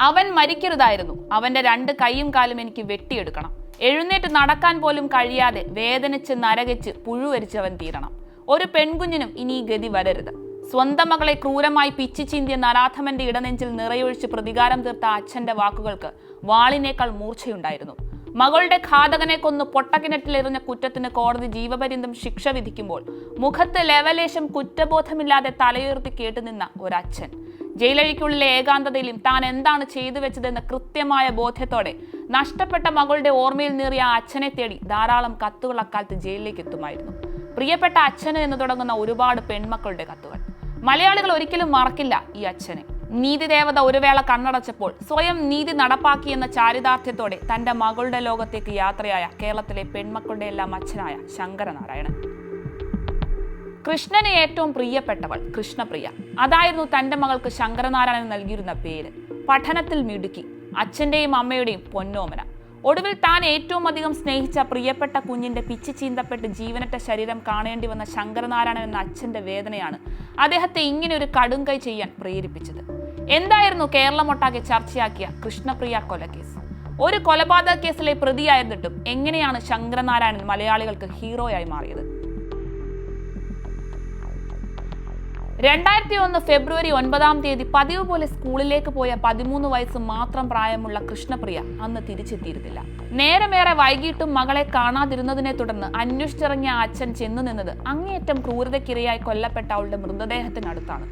അവൻ മരിക്കരുതായിരുന്നു. അവന്റെ രണ്ട് കൈയും കാലും എനിക്ക് വെട്ടിയെടുക്കണം. എഴുന്നേറ്റ് നടക്കാൻ പോലും കഴിയാതെ വേദനിച്ച് നരകിച്ച് പുഴുവരിച്ചവൻ തീരണം. ഒരു പെൺകുഞ്ഞിനും ഇനി ഗതി വരരുത്. സ്വന്തം മകളെ ക്രൂരമായി പിച്ചു ചീന്തിയ നരാധമന്റെ ഇടനെഞ്ചിൽ നിറയൊഴിച്ച് പ്രതികാരം തീർത്ത അച്ഛന്റെ വാക്കുകൾക്ക് വാളിനേക്കാൾ മൂർച്ചയുണ്ടായിരുന്നു. മകളുടെ ഘാതകനെ കൊന്ന് പൊട്ടക്കിണറ്റിലെറിഞ്ഞ കുറ്റത്തിന് കോടതി ജീവപര്യന്തം ശിക്ഷ വിധിക്കുമ്പോൾ മുഖത്ത് ലെവലേശം കുറ്റബോധമില്ലാതെ തലയുയർത്തി കേട്ടുനിന്ന ഒരച്ഛൻ. ജയിലഴിക്കുള്ളിലെ ഏകാന്തതയിലും താൻ എന്താണ് ചെയ്തു വെച്ചതെന്ന കൃത്യമായ ബോധ്യത്തോടെ നഷ്ടപ്പെട്ട മകളുടെ ഓർമ്മയിൽ നേറിയ ആ അച്ഛനെ തേടി ധാരാളം കത്തുകൾ അക്കാലത്ത് ജയിലിലേക്ക് എത്തുമായിരുന്നു. പ്രിയപ്പെട്ട അച്ഛന് എന്ന് തുടങ്ങുന്ന ഒരുപാട് പെൺമക്കളുടെ കത്തുകൾ. മലയാളികൾ ഒരിക്കലും മറക്കില്ല ഈ അച്ഛനെ. നീതി ദേവത ഒരു വേള കണ്ണടച്ചപ്പോൾ സ്വയം നീതി നടപ്പാക്കിയെന്ന ചാരിതാർത്ഥ്യത്തോടെ തന്റെ മകളുടെ ലോകത്തേക്ക് യാത്രയായ കേരളത്തിലെ പെൺമക്കളുടെ എല്ലാം അച്ഛനായ ശങ്കരനാരായണൻ. കൃഷ്ണന് ഏറ്റവും പ്രിയപ്പെട്ടവൾ കൃഷ്ണപ്രിയ. അതായിരുന്നു തന്റെ മകൾക്ക് ശങ്കരനാരായണൻ നൽകിയിരുന്ന പേര്. പഠനത്തിൽ മിടുക്കി അച്ഛന്റെയും അമ്മയുടെയും പൊന്നോമന. ഒടുവിൽ താൻ ഏറ്റവും അധികം സ്നേഹിച്ച പ്രിയപ്പെട്ട കുഞ്ഞിന്റെ പിച്ചു ചീന്തപ്പെട്ട് ജീവനറ്റ ശരീരം കാണേണ്ടി വന്ന ശങ്കരനാരായണൻ എന്ന അച്ഛന്റെ വേദനയാണ് അദ്ദേഹത്തെ ഇങ്ങനെ ഒരു കടുങ്കൈ ചെയ്യാൻ പ്രേരിപ്പിച്ചത്. എന്തായിരുന്നു കേരളമൊട്ടാകെ ചർച്ചയാക്കിയ കൃഷ്ണപ്രിയ കൊലക്കേസ്? ഒരു കൊലപാതക കേസിലെ പ്രതിയായിരുന്നിട്ടും എങ്ങനെയാണ് ശങ്കരനാരായണൻ മലയാളികൾക്ക് ഹീറോയായി മാറിയത്? രണ്ടായിരത്തി ഒന്ന് ഫെബ്രുവരി ഒൻപതാം തീയതി പതിവ് പോലെ സ്കൂളിലേക്ക് പോയ പതിമൂന്ന് വയസ്സ് മാത്രം പ്രായമുള്ള കൃഷ്ണപ്രിയ അന്ന് തിരിച്ചെത്തിയിരുന്നില്ല. നേരമേറെ വൈകിട്ടും മകളെ കാണാതിരുന്നതിനെ തുടർന്ന് അന്വേഷിച്ചിറങ്ങിയ അച്ഛൻ ചെന്നു നിന്നത് അങ്ങേയറ്റം ക്രൂരതയ്ക്കിരയായി കൊല്ലപ്പെട്ട അവളുടെ മൃതദേഹത്തിനടുത്താണ്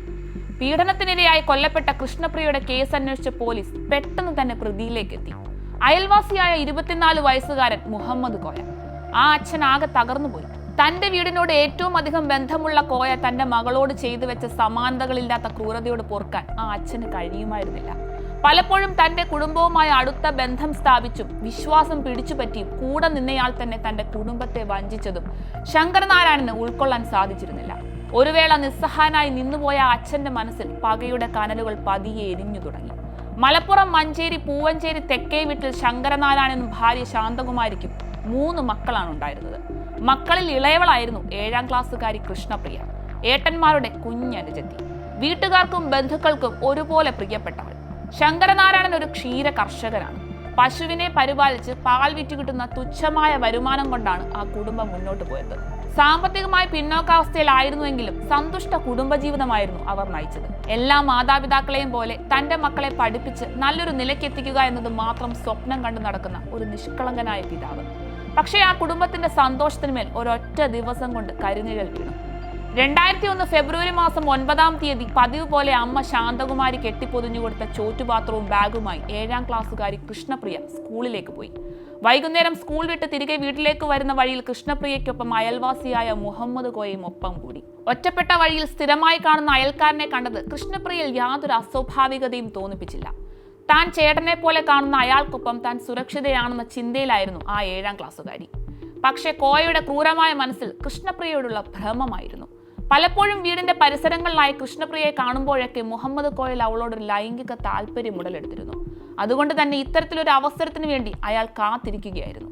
പീഡനത്തിനിരയായി കൊല്ലപ്പെട്ട കൃഷ്ണപ്രിയയുടെ കേസ് അന്വേഷിച്ച പോലീസ് പെട്ടെന്ന് തന്നെ പ്രതിയിലേക്ക് എത്തി അയൽവാസിയായ ഇരുപത്തിനാല് വയസ്സുകാരൻ മുഹമ്മദ് കോയ. ആ അച്ഛൻ ആകെ തകർന്നുപോയി. തന്റെ വീടിനോട് ഏറ്റവും അധികം ബന്ധമുള്ള കോയ തന്റെ മകളോട് ചെയ്തു വെച്ച സമാനതകളില്ലാത്ത ക്രൂരതയോട് പൊറുക്കാൻ ആ അച്ഛന് കഴിയുമായിരുന്നില്ല. പലപ്പോഴും തന്റെ കുടുംബവുമായി അടുത്ത ബന്ധം സ്ഥാപിച്ചും വിശ്വാസം പിടിച്ചുപറ്റിയും കൂടെ നിന്നയാൾ തന്നെ തന്റെ കുടുംബത്തെ വഞ്ചിച്ചതും ശങ്കരനാരായണന് ഉൾക്കൊള്ളാൻ സാധിച്ചിരുന്നില്ല. ഒരു വേള നിന്നുപോയ അച്ഛന്റെ മനസ്സിൽ പകയുടെ കനലുകൾ പതിയെ എരിഞ്ഞു തുടങ്ങി. മലപ്പുറം മഞ്ചേരി പൂവഞ്ചേരി തെക്കേ വീട്ടിൽ ശങ്കരനാരായണനും ഭാര്യ ശാന്തകുമാരിക്കും മൂന്ന് മക്കളാണ് ഉണ്ടായിരുന്നത്. മക്കളിൽ ഇളയവളായിരുന്നു ഏഴാം ക്ലാസ്സുകാരി കൃഷ്ണപ്രിയ. ഏട്ടന്മാരുടെ കുഞ്ഞനുജത്തി. വീട്ടുകാർക്കും ബന്ധുക്കൾക്കും ഒരുപോലെ പ്രിയപ്പെട്ടവൾ. ശങ്കരനാരായണൻ ഒരു ക്ഷീര കർഷകനാണ്. പശുവിനെ പരിപാലിച്ച് പാൽ വിറ്റ് കിട്ടുന്ന തുച്ഛമായ വരുമാനം കൊണ്ടാണ് ആ കുടുംബം മുന്നോട്ട് പോയത്. സാമ്പത്തികമായി പിന്നോക്കാവസ്ഥയിലായിരുന്നുവെങ്കിലും സന്തുഷ്ട കുടുംബജീവിതമായിരുന്നു അവർ നയിച്ചത്. എല്ലാ മാതാപിതാക്കളെയും പോലെ തന്റെ മക്കളെ പഠിപ്പിച്ച് നല്ലൊരു നിലയ്ക്കെത്തിക്കുക എന്നത് മാത്രം സ്വപ്നം കണ്ടു നടക്കുന്ന ഒരു നിഷ്കളങ്കനായ പിതാവ്. പക്ഷേ ആ കുടുംബത്തിന്റെ സന്തോഷത്തിന്മേൽ ഒരൊറ്റ ദിവസം കൊണ്ട് കരിനിഴൽ വീണു. രണ്ടായിരത്തി ഒന്ന് ഫെബ്രുവരി മാസം ഒൻപതാം തീയതി പതിവ് പോലെ അമ്മ ശാന്തകുമാരി കെട്ടിപ്പൊതിഞ്ഞു കൊടുത്ത ചോറ്റുപാത്രവും ബാഗുമായി ഏഴാം ക്ലാസ്സുകാരി കൃഷ്ണപ്രിയ സ്കൂളിലേക്ക് പോയി. വൈകുന്നേരം സ്കൂൾ വിട്ട് തിരികെ വീട്ടിലേക്ക് വരുന്ന വഴിയിൽ കൃഷ്ണപ്രിയയ്ക്കൊപ്പം അയൽവാസിയായ മുഹമ്മദ് കോയയും ഒപ്പം കൂടി. ഒറ്റപ്പെട്ട വഴിയിൽ സ്ഥിരമായി കാണുന്ന അയൽക്കാരനെ കണ്ടത് കൃഷ്ണപ്രിയയിൽ യാതൊരു അസ്വാഭാവികതയും തോന്നിപ്പിച്ചില്ല. താൻ ചേട്ടനെ പോലെ കാണുന്ന അയാൾക്കൊപ്പം താൻ സുരക്ഷിതയാണെന്ന ചിന്തയിലായിരുന്നു ആ ഏഴാം ക്ലാസ്സുകാരി. പക്ഷേ കോയയുടെ ക്രൂരമായ മനസ്സിൽ കൃഷ്ണപ്രിയയോടുള്ള ഭ്രമമായിരുന്നു. പലപ്പോഴും വീടിന്റെ പരിസരങ്ങളിലായി കൃഷ്ണപ്രിയയെ കാണുമ്പോഴൊക്കെ മുഹമ്മദ് കോയൽ അവളോട് ലൈംഗിക താല്പര്യം ഉടലെടുത്തിരുന്നു അതുകൊണ്ട് തന്നെ ഇത്തരത്തിലൊരു അവസരത്തിന് വേണ്ടി അയാൾ കാത്തിരിക്കുകയായിരുന്നു.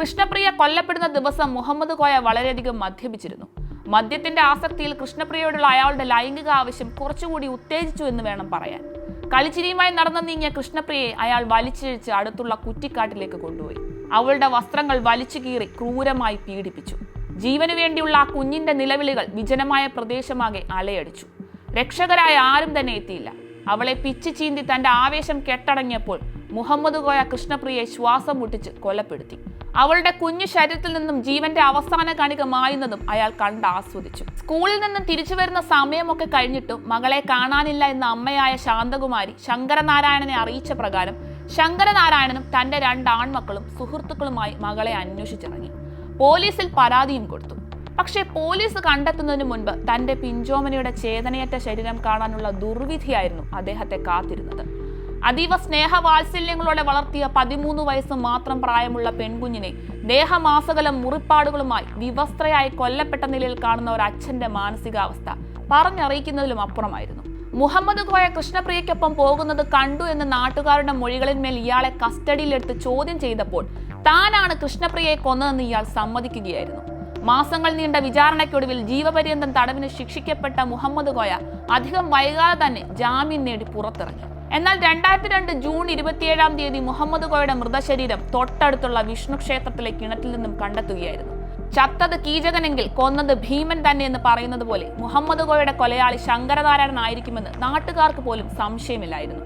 കൃഷ്ണപ്രിയ കൊല്ലപ്പെടുന്ന ദിവസം മുഹമ്മദ് കോയ വളരെയധികം മദ്യപിച്ചിരുന്നു. മദ്യത്തിന്റെ ആസക്തിയിൽ കൃഷ്ണപ്രിയയോടുള്ള അയാളുടെ ലൈംഗിക ആവശ്യം കുറച്ചുകൂടി ഉത്തേജിച്ചു എന്ന് വേണം പറയാൻ. കളിച്ചിരിയുമായി നടന്നു നീങ്ങിയ കൃഷ്ണപ്രിയയെ അയാൾ വലിച്ചിഴിച്ച് അടുത്തുള്ള കുറ്റിക്കാട്ടിലേക്ക് കൊണ്ടുപോയി. അവളുടെ വസ്ത്രങ്ങൾ വലിച്ചു കീറി ക്രൂരമായി പീഡിപ്പിച്ചു. ജീവനു വേണ്ടിയുള്ള ആ കുഞ്ഞിന്റെ നിലവിളികൾ വിജനമായ പ്രദേശമാകെ അലയടിച്ചു. രക്ഷകരായ ആരും തന്നെ എത്തിയില്ല. അവളെ പിച്ചു ചീന്തി തന്റെ ആവേശം കെട്ടടങ്ങിയപ്പോൾ മുഹമ്മദ് കോയ കൃഷ്ണപ്രിയയെ ശ്വാസം മുട്ടിച്ച് കൊലപ്പെടുത്തി. അവളുടെ കുഞ്ഞു ശരീരത്തിൽ നിന്നും ജീവന്റെ അവസാന കണിക മായുന്നതും അയാൾ കണ്ട് ആസ്വദിച്ചു. സ്കൂളിൽ നിന്നും തിരിച്ചു വരുന്ന സമയമൊക്കെ കഴിഞ്ഞിട്ടും മകളെ കാണാനില്ല എന്ന അമ്മയായ ശാന്തകുമാരി ശങ്കരനാരായണനെ അറിയിച്ച പ്രകാരം ശങ്കരനാരായണനും തന്റെ രണ്ട് ആൺമക്കളും സുഹൃത്തുക്കളുമായി മകളെ അന്വേഷിച്ചിറങ്ങി. പോലീസിൽ പരാതിയും കൊടുത്തു. പക്ഷേ പോലീസ് കണ്ടെത്തുന്നതിന് മുൻപ് തന്റെ പിഞ്ചോമനയുടെ ചേതനയറ്റ ശരീരം കാണാനുള്ള ദുർവിധിയായിരുന്നു അദ്ദേഹത്തെ കാത്തിരുന്നത്. അതീവ സ്നേഹവാത്സല്യങ്ങളോടെ വളർത്തിയ പതിമൂന്ന് വയസ്സ് മാത്രം പ്രായമുള്ള പെൺകുഞ്ഞിനെ ദേഹമാസകലം മുറിപ്പാടുകളുമായി വിവസ്ത്രയായി കൊല്ലപ്പെട്ട നിലയിൽ കാണുന്ന ഒരു അച്ഛന്റെ മാനസികാവസ്ഥ പറഞ്ഞറിയിക്കുന്നതിലും അപ്പുറമായിരുന്നു. മുഹമ്മദ് കോയ കൃഷ്ണപ്രിയയ്ക്കൊപ്പം പോകുന്നത് കണ്ടു എന്ന നാട്ടുകാരുടെ മൊഴികളിന്മേൽ ഇയാളെ കസ്റ്റഡിയിലെടുത്ത് ചോദ്യം ചെയ്തപ്പോൾ താനാണ് കൃഷ്ണപ്രിയയെ കൊന്നതെന്ന് ഇയാൾ സമ്മതിക്കുകയായിരുന്നു. മാസങ്ങൾ നീണ്ട വിചാരണയ്ക്കൊടുവിൽ ജീവപര്യന്തം തടവിന് ശിക്ഷിക്കപ്പെട്ട മുഹമ്മദ് കോയ അധികം വൈകാതെ തന്നെ ജാമ്യം നേടി പുറത്തിറങ്ങി. എന്നാൽ രണ്ടായിരത്തി രണ്ട് ജൂൺ ഇരുപത്തിയേഴാം തീയതി മുഹമ്മദ് കോയുടെ മൃതശരീരം തൊട്ടടുത്തുള്ള വിഷ്ണു ക്ഷേത്രത്തിലെ കിണറ്റിൽ നിന്നും കണ്ടെത്തുകയായിരുന്നു. ചത്തത് കീചകനെങ്കിൽ കൊന്നത് ഭീമൻ തന്നെ എന്ന് പറയുന്നത് പോലെ മുഹമ്മദ് കോയുടെ കൊലയാളി ശങ്കരനാരായണൻ ആയിരിക്കുമെന്ന് നാട്ടുകാർക്ക് പോലും സംശയമില്ലായിരുന്നു.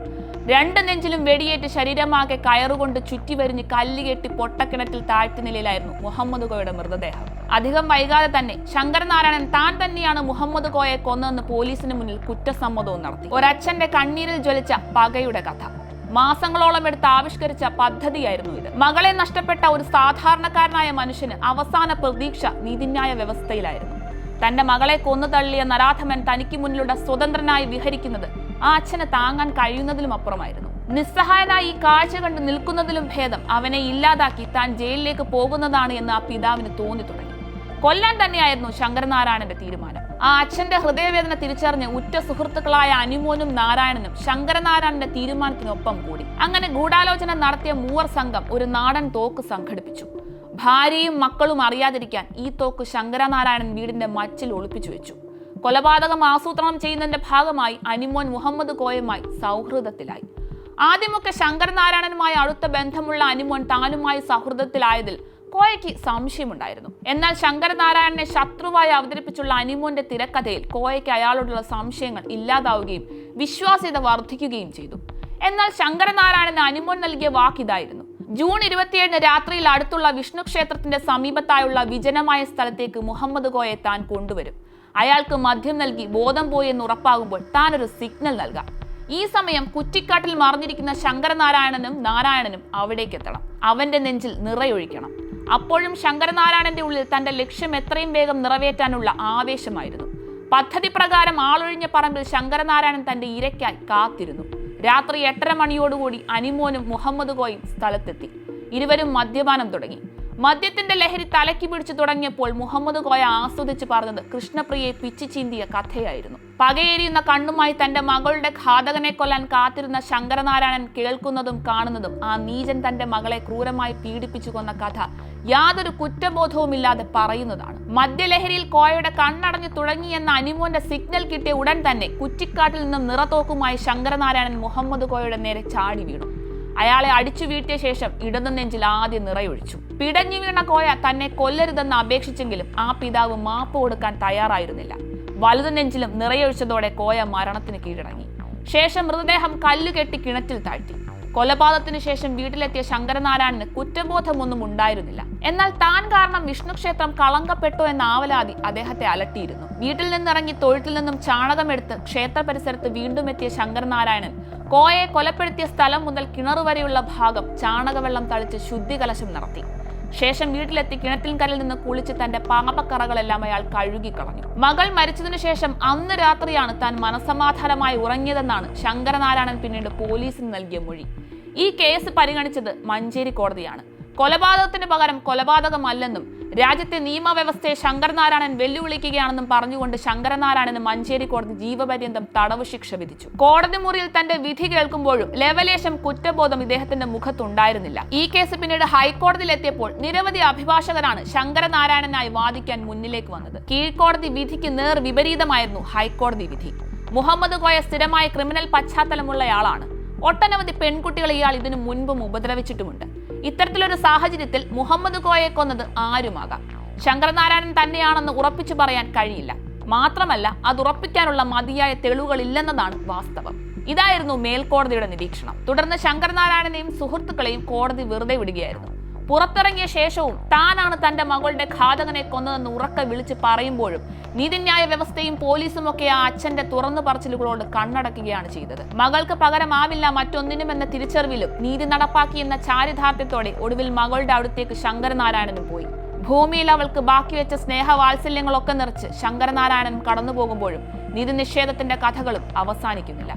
രണ്ട് നെഞ്ചിലും വെടിയേറ്റ് ശരീരമാകെ കയറുകൊണ്ട് ചുറ്റി ചുറ്റിവരിഞ്ഞ് കല്ലുകെട്ടി പൊട്ടക്കിണറ്റിൽ താഴ്ത്തി നിലയിലായിരുന്നു മുഹമ്മദ് കോയുടെ മൃതദേഹം. അധികം വൈകാതെ തന്നെ ശങ്കരനാരായണൻ താൻ തന്നെയാണ് മുഹമ്മദ് കോയെ കൊന്നതെന്ന് പോലീസിന് മുന്നിൽ കുറ്റസമ്മതവും നടത്തി. ഒരച്ഛന്റെ കണ്ണീരിൽ ജ്വലിച്ച പകയുടെ കഥ. മാസങ്ങളോളം എടുത്ത് ആവിഷ്കരിച്ച പദ്ധതിയായിരുന്നു ഇത്. മകളെ നഷ്ടപ്പെട്ട ഒരു സാധാരണക്കാരനായ മനുഷ്യന് അവസാന പ്രതീക്ഷ നീതിന്യായ വ്യവസ്ഥയിലായിരുന്നു. തന്റെ മകളെ കൊന്നു തള്ളിയ നരാധമൻ തനിക്ക് മുന്നിലൂടെ സ്വതന്ത്രനായി വിഹരിക്കുന്നത് ആ അച്ഛനെ താങ്ങാൻ കഴിയുന്നതിലും അപ്പുറമായിരുന്നു. നിസ്സഹായനായി ഈ കാഴ്ച കണ്ട് നിൽക്കുന്നതിലും ഭേദം അവനെ ഇല്ലാതാക്കി താൻ ജയിലിലേക്ക് പോകുന്നതാണ് എന്ന് ആ പിതാവിന് തോന്നി തുടങ്ങി. കൊല്ലാൻ തന്നെയായിരുന്നു ശങ്കരനാരായണന്റെ തീരുമാനം. ആ അച്ഛന്റെ ഹൃദയവേദന തിരിച്ചറിഞ്ഞ് ഉറ്റ സുഹൃത്തുക്കളായ അനുമോനും നാരായണനും ശങ്കരനാരായണന്റെ തീരുമാനത്തിനൊപ്പം കൂടി. അങ്ങനെ ഗൂഢാലോചന നടത്തിയ മൂവർ സംഘം ഒരു നാടൻ തോക്ക് സംഘടിപ്പിച്ചു. ഭാര്യയും മക്കളും അറിയാതിരിക്കാൻ ഈ തോക്ക് ശങ്കരനാരായണൻ വീടിന്റെ മച്ചിൽ ഒളിപ്പിച്ചു വെച്ചു. കൊലപാതകം ആസൂത്രണം ചെയ്യുന്നതിന്റെ ഭാഗമായി അനിമോൻ മുഹമ്മദ് കോയുമായി സൗഹൃദത്തിലായി. ആദ്യമൊക്കെ ശങ്കരനാരായണനുമായി അടുത്ത ബന്ധമുള്ള അനിമോൻ താനുമായി സൗഹൃദത്തിലായതിൽ കോയയ്ക്ക് സംശയമുണ്ടായിരുന്നു. എന്നാൽ ശങ്കരനാരായണനെ ശത്രുവായി അവതരിപ്പിച്ചുള്ള അനിമോന്റെ തിരക്കഥയിൽ കോയയ്ക്ക് അയാളോടുള്ള സംശയങ്ങൾ ഇല്ലാതാവുകയും വിശ്വാസ്യത വർദ്ധിക്കുകയും ചെയ്തു. എന്നാൽ ശങ്കരനാരായണന് അനിമോൻ നൽകിയ വാക്കിതായിരുന്നു ജൂൺ ഇരുപത്തിയേഴിന് രാത്രിയിൽ അടുത്തുള്ള വിഷ്ണു ക്ഷേത്രത്തിന്റെ സമീപത്തായുള്ള വിജനമായ സ്ഥലത്തേക്ക് മുഹമ്മദ് ഗോയെ താൻ കൊണ്ടുവരും. അയാൾക്ക് മദ്യം നൽകി ബോധം പോയി എന്ന് ഉറപ്പാകുമ്പോൾ താൻ ഒരു സിഗ്നൽ നൽകാം. ഈ സമയം കുറ്റിക്കാട്ടിൽ മറിഞ്ഞിരിക്കുന്ന ശങ്കരനാരായണനും നാരായണനും അവിടേക്ക് എത്തണം. അവന്റെ നെഞ്ചിൽ നിറയൊഴിക്കണം. അപ്പോഴും ശങ്കരനാരായണന്റെ ഉള്ളിൽ തന്റെ ലക്ഷ്യം എത്രയും വേഗം നിറവേറ്റാനുള്ള ആവേശമായിരുന്നു. പദ്ധതി പ്രകാരം ആളൊഴിഞ്ഞ പറമ്പിൽ ശങ്കരനാരായണൻ തന്റെ ഇരയ്ക്കായി കാത്തിരുന്നു. രാത്രി എട്ടര മണിയോടുകൂടി അനിമോനും മുഹമ്മദ് കോയും സ്ഥലത്തെത്തി. ഇരുവരും മദ്യപാനം തുടങ്ങി. മദ്യത്തിന്റെ ലഹരി തലക്കി പിടിച്ചു തുടങ്ങിയപ്പോൾ മുഹമ്മദ് കോയ ആസ്വദിച്ച് പറഞ്ഞത് കൃഷ്ണപ്രിയയെ പിച്ചു ചീന്തിയ കഥയായിരുന്നു. പകയേരിയുന്ന കണ്ണുമായി തന്റെ മകളുടെ ഘാതകനെ കൊല്ലാൻ കാത്തിരുന്ന ശങ്കരനാരായണൻ കേൾക്കുന്നതും കാണുന്നതും ആ നീചൻ തന്റെ മകളെ ക്രൂരമായി പീഡിപ്പിച്ചു കൊന്ന കഥ യാതൊരു കുറ്റബോധവുമില്ലാതെ പറയുന്നതാണ്. മദ്യലഹരിയിൽ കോയയുടെ കണ്ണടഞ്ഞു തുടങ്ങിയെന്ന അനിമോന്റെ സിഗ്നൽ കിട്ടിയ ഉടൻ തന്നെ കുറ്റിക്കാട്ടിൽ നിന്നും നിറത്തോക്കുമായി ശങ്കരനാരായണൻ മുഹമ്മദ് കോയയുടെ നേരെ ചാടി വീണു. അയാളെ അടിച്ചു വീഴ്ത്തിയ ശേഷം ഇടതു നെഞ്ചിൽ ആദ്യം നിറയൊഴിച്ചു. പിടഞ്ഞു വീണ കോയ തന്നെ കൊല്ലരുതെന്ന് അപേക്ഷിച്ചെങ്കിലും ആ പിതാവ് മാപ്പ് കൊടുക്കാൻ തയ്യാറായിരുന്നില്ല. വലതു നെഞ്ചിലും നിറയൊഴിച്ചതോടെ കോയ മരണത്തിന് കീഴടങ്ങി. ശേഷം മൃതദേഹം കല്ലുകെട്ടി കിണറ്റിൽ താഴ്ത്തി. കൊലപാതകത്തിന് ശേഷം വീട്ടിലെത്തിയ ശങ്കരനാരായണന് കുറ്റബോധമൊന്നും ഉണ്ടായിരുന്നില്ല. എന്നാൽ താൻ കാരണം വിഷ്ണു ക്ഷേത്രം കളങ്കപ്പെട്ടു എന്ന ആവലാതി അദ്ദേഹത്തെ അലട്ടിയിരുന്നു. വീട്ടിൽ നിന്നിറങ്ങി തൊഴുത്തിൽ നിന്നും ചാണകമെടുത്ത് ക്ഷേത്ര പരിസരത്ത് വീണ്ടും എത്തിയ ശങ്കരനാരായണൻ കോയെ കൊലപ്പെടുത്തിയ സ്ഥലം മുതൽ കിണർ വരെയുള്ള ഭാഗം ചാണകവെള്ളം തളിച്ച് ശുദ്ധികലശം നടത്തി. ശേഷം വീട്ടിലെത്തി കിണറ്റിൻകരയിൽ നിന്ന് കുളിച്ച് തന്റെ പാപക്കറകളെല്ലാം അയാൾ കഴുകിക്കളഞ്ഞു. മകൾ മരിച്ചതിനു ശേഷം അന്ന് രാത്രിയാണ് താൻ മനസമാധാനമായി ഉറങ്ങിയതെന്നാണ് ശങ്കരനാരായണൻ പിന്നീട് പോലീസിന് നൽകിയ മൊഴി. ഈ കേസ് പരിഗണിച്ചത് മഞ്ചേരി കോടതിയാണ്. കൊലപാതകത്തിന് പകരം കൊലപാതകമല്ലെന്നും രാജ്യത്തെ നിയമവ്യവസ്ഥയെ ശങ്കരനാരായണൻ വെല്ലുവിളിക്കുകയാണെന്നും പറഞ്ഞുകൊണ്ട് ശങ്കരനാരായണന് മഞ്ചേരി കോടതി ജീവപര്യന്തം തടവ് ശിക്ഷ വിധിച്ചു. കോടതി മുറിയിൽ തന്റെ വിധി കേൾക്കുമ്പോഴും ലെവലേശം കുറ്റബോധം ഇദ്ദേഹത്തിന്റെ മുഖത്തുണ്ടായിരുന്നില്ല. ഈ കേസ് പിന്നീട് ഹൈക്കോടതിയിലെത്തിയപ്പോൾ നിരവധി അഭിഭാഷകരാണ് ശങ്കരനാരായണനായി വാദിക്കാൻ മുന്നിലേക്ക് വന്നത്. കീഴ്ക്കോടതി വിധിക്ക് നേർ വിപരീതമായിരുന്നു ഹൈക്കോടതി വിധി. മുഹമ്മദ് കോയ സ്ഥിരമായ ക്രിമിനൽ പശ്ചാത്തലമുള്ളയാളാണ്. ഒട്ടനവധി പെൺകുട്ടികളെ ഇയാൾ ഇതിനു മുൻപും ഉപദ്രവിച്ചിട്ടുമുണ്ട്. ഇത്തരത്തിലൊരു സാഹചര്യത്തിൽ മുഹമ്മദ് കോയെ കൊന്നത് ആരുമാകാം? ശങ്കരനാരായണൻ തന്നെയാണെന്ന് ഉറപ്പിച്ചു പറയാൻ കഴിയില്ല. മാത്രമല്ല അത് ഉറപ്പിക്കാനുള്ള മതിയായ തെളിവുകളില്ലെന്നതാണ് വാസ്തവം. ഇതായിരുന്നു മേൽക്കോടതിയുടെ നിരീക്ഷണം. തുടർന്ന് ശങ്കരനാരായണനെയും സുഹൃത്തുക്കളെയും കോടതി വെറുതെ വിടുകയായിരുന്നു. പുറത്തിറങ്ങിയ ശേഷവും താനാണ് തന്റെ മകളുടെ ഘാതകനെ കൊന്നതെന്ന് ഉറക്കെ വിളിച്ച് പറയുമ്പോഴും നീതിന്യായ വ്യവസ്ഥയും പോലീസും ഒക്കെ ആ അച്ഛന്റെ തുറന്നു പറച്ചിലുകളോട് കണ്ണടക്കുകയാണ് ചെയ്തത്. മകൾക്ക് പകരമാവില്ല മറ്റൊന്നിനും എന്ന തിരിച്ചറിവിലും നീതി നടപ്പാക്കി എന്ന ചാരിതാർത്ഥ്യത്തോടെ ഒടുവിൽ മകളുടെ അടുത്തേക്ക് ശങ്കരനാരായണനും പോയി. ഭൂമിയിൽ അവൾക്ക് ബാക്കി വെച്ച സ്നേഹവാത്സല്യങ്ങളൊക്കെ നിറച്ച് ശങ്കരനാരായണൻ കടന്നു പോകുമ്പോഴും നീതി നിഷേധത്തിന്റെ കഥകളും അവസാനിക്കുന്നില്ല.